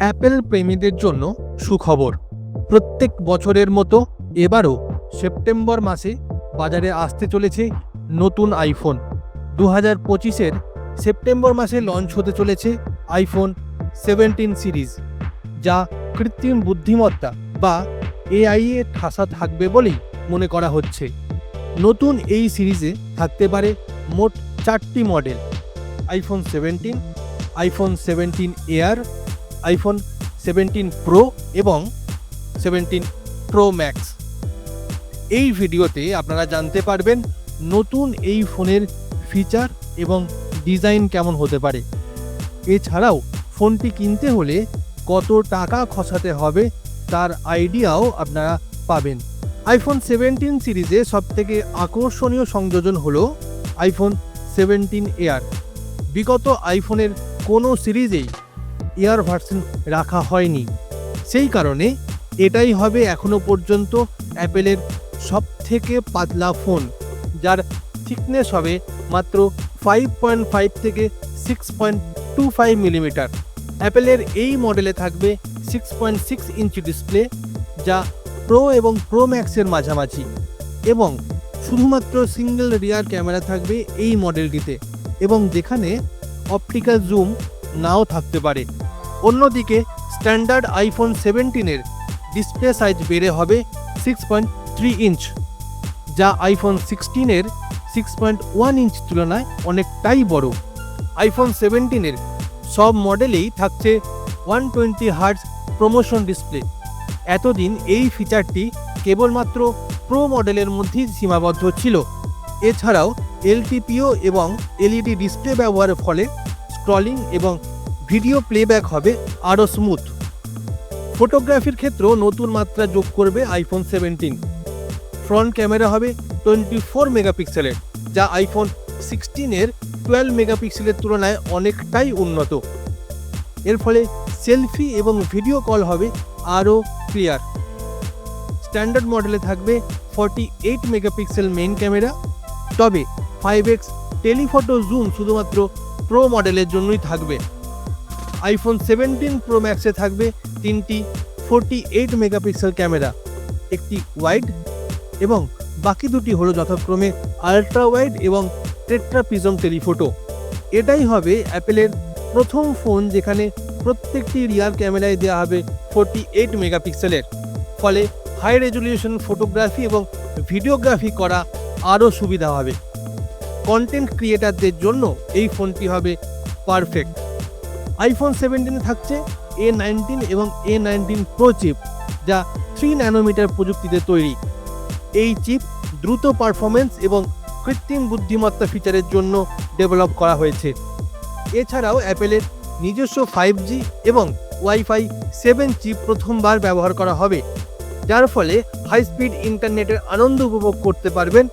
Apple প্রেমীদের জন্য সুখবর। প্রত্যেক বছরের মতো এবারও সেপ্টেম্বর মাসে বাজারে আসতে চলেছে নতুন আইফোন। দু হাজার পঁচিশের সেপ্টেম্বর মাসে লঞ্চ হতে চলেছে আইফোন সেভেন্টিন সিরিজ, যা কৃত্রিম বুদ্ধিমত্তা বা এআই ঠাসা থাকবে বলেই মনে করা হচ্ছে। নতুন এই সিরিজে থাকতে পারে মোট চারটি model, iPhone seventeen iPhone seventeen air iPhone seventeen pro এবং সেভেন্টিন প্রো ম্যাক্স এই ভিডিওতে আপনারা জানতে পারবেন নতুন এই ফোনের ফিচার এবং ডিজাইন কেমন হতে পারে। এছাড়াও ফোনটি কিনতে হলে কত টাকা খসাতে হবে তার আইডিয়াও আপনারা পাবেন। আইফোন সেভেন্টিন সিরিজে সবথেকে আকর্ষণীয় সংযোজন হলো আইফোন সেভেন্টিন এয়ার বিগত আইফোনের কোনো সিরিজেই এয়ার ভার্সন রাখা হয়নি। সেই কারণে এটাই হবে এখনও পর্যন্ত অ্যাপেলের সব থেকে পাতলা ফোন, যার থিকনেস হবে মাত্র ফাইভ পয়েন্ট ফাইভ থেকে six point two five millimetre অ্যাপেলের এই মডেলে থাকবে six point six inch display যা প্রো এবং প্রো ম্যাক্সের মাঝামাঝি। এবং শুধুমাত্র সিঙ্গেল রিয়ার ক্যামেরা থাকবে এই মডেলটিতে। এবং যেখানে অপটিক্যাল জুম নাও থাকতে পারে। অন্যদিকে স্ট্যান্ডার্ড আইফোন সেভেন্টিনের ডিসপ্লে সাইজ বেড়ে হবে সিক্স পয়েন্ট থ্রি ইঞ্চ যা আইফোন সিক্সটিনের সিক্স পয়েন্ট ওয়ান ইঞ্চ তুলনায় অনেকটাই বড়। আইফোন সেভেন্টিনের সব মডেলেই থাকছে one twenty hertz ProMotion display এতদিন এই ফিচারটি কেবলমাত্র প্রো মডেলের মধ্যেই সীমাবদ্ধ ছিল। এছাড়াও এলটিপিও এবং এলইডি ডিসপ্লে ব্যবহারের ফলে স্ক্রলিং এবং ভিডিও প্লেব্যাক হবে আরও স্মুথ ফটোগ্রাফির ক্ষেত্রেও নতুন মাত্রা যোগ করবে আইফোন সেভেন্টিন ফ্রন্ট ক্যামেরা হবে টোয়েন্টি ফোর মেগাপিক্সেলের যা আইফোন সিক্সটিনের টুয়েলভ মেগাপিক্সেলের তুলনায় অনেকটাই উন্নত। এর ফলে সেলফি এবং ভিডিও কল হবে আরও ক্লিয়ার স্ট্যান্ডার্ড মডেলে থাকবে forty eight megapixel main camera তবে ফাইভ এক্স টেলিফটো জুম শুধুমাত্র প্রো মডেলের জন্যই থাকবে। আইফোন সেভেন্টিন প্রো ম্যাক্সে থাকবে তিনটি ফোরটি এইট মেগাপিক্সেল ক্যামেরা একটি ওয়াইড এবং বাকি দুটি হলো যথাক্রমে আলট্রা ওয়াইড এবং টেট্রা প্রিজম টেলিফোটো এটাই হবে অ্যাপেলের প্রথম ফোন যেখানে প্রত্যেকটি রিয়ার ক্যামেরায় দেওয়া হবে ফোরটি এইট মেগাপিক্সেলের ফলে হাই রেজলিউশন ফটোগ্রাফি এবং ভিডিওগ্রাফি করা আরও সুবিধা হবে। কন্টেন্ট ক্রিয়েটারদের জন্য এই ফোনটি হবে পারফেক্ট আইফোন সেভেন্টিনে থাকছে এ নাইনটিন এবং এ নাইনটিন প্রো চিপ যা থ্রি ন্যানোমিটার প্রযুক্তিতে তৈরি। এই চিপ দ্রুত পারফরমেন্স এবং কৃত্রিম বুদ্ধিমত্তা ফিচারের জন্য ডেভেলপ করা হয়েছে। এছাড়াও অ্যাপেলের নিজস্ব ফাইভ জি এবং ওয়াইফাই সেভেন চিপ প্রথমবার ব্যবহার করা হবে, যার ফলে হাই স্পিড ইন্টারনেটের আনন্দ উপভোগ করতে পারবেন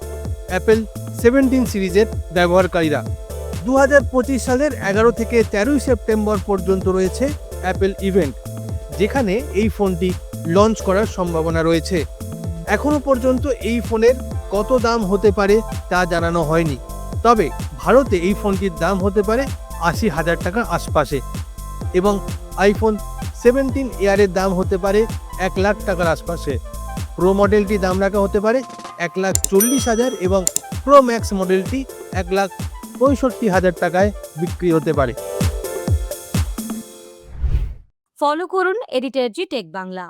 অ্যাপেল সেভেন্টিন সিরিজের ব্যবহারকারীরা। দু হাজার পঁচিশ সালের এগারো থেকে তেরোই সেপ্টেম্বর পর্যন্ত রয়েছে অ্যাপেল ইভেন্ট, যেখানে এই ফোনটি লঞ্চ করার সম্ভাবনা রয়েছে। এখনও পর্যন্ত এই ফোনের কত দাম হতে পারে তা জানানো হয়নি। তবে ভারতে এই ফোনটির দাম হতে পারে আশি হাজার টাকার আশপাশে এবং আইফোন সেভেন্টিন এয়ারের দাম হতে পারে এক লাখ টাকার আশপাশে। প্রো মডেলটি দাম রাখা হতে পারে এক লাখ চল্লিশ হাজার এবং প্রো ম্যাক্স মডেলটি এক লাখ পঁয়ষট্টি হাজার টাকায় বিক্রি হতে পারে। ফলো করুন এডিটার জি টেক বাংলা